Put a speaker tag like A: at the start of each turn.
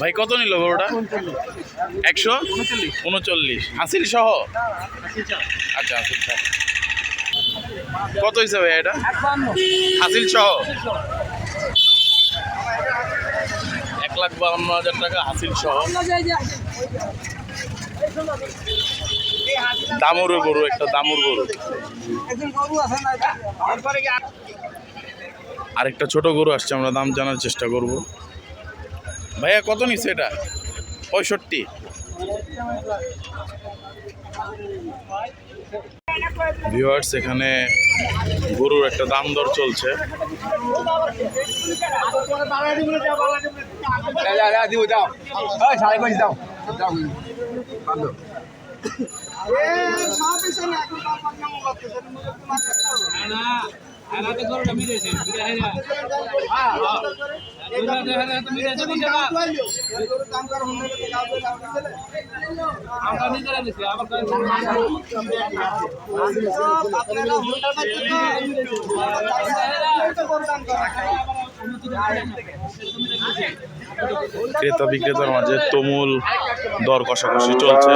A: ভাই কত নিল গরুটা? একশো? উনচল্লিশ। হাসিল সহ? আচ্ছা হাসিল সহ। কত ভাই এটা? হাসিল সহ? এক লাখ বাউন্ন হাজার টাকা হাসিল সহ। দামুর গরু একটা দামুর গরু। আরেকটা ছোট গরু আসছে আমরা দাম জানার চেষ্টা করব। ভাইয়া কত নিচ্ছে এটা পঁয়ষট্টি ভিউয়ার্স এখানে গরুর একটা দাম দর চলছে ক্রেতা বিক্রেতার মাঝে তুমুল দর কষাকষি চলছে।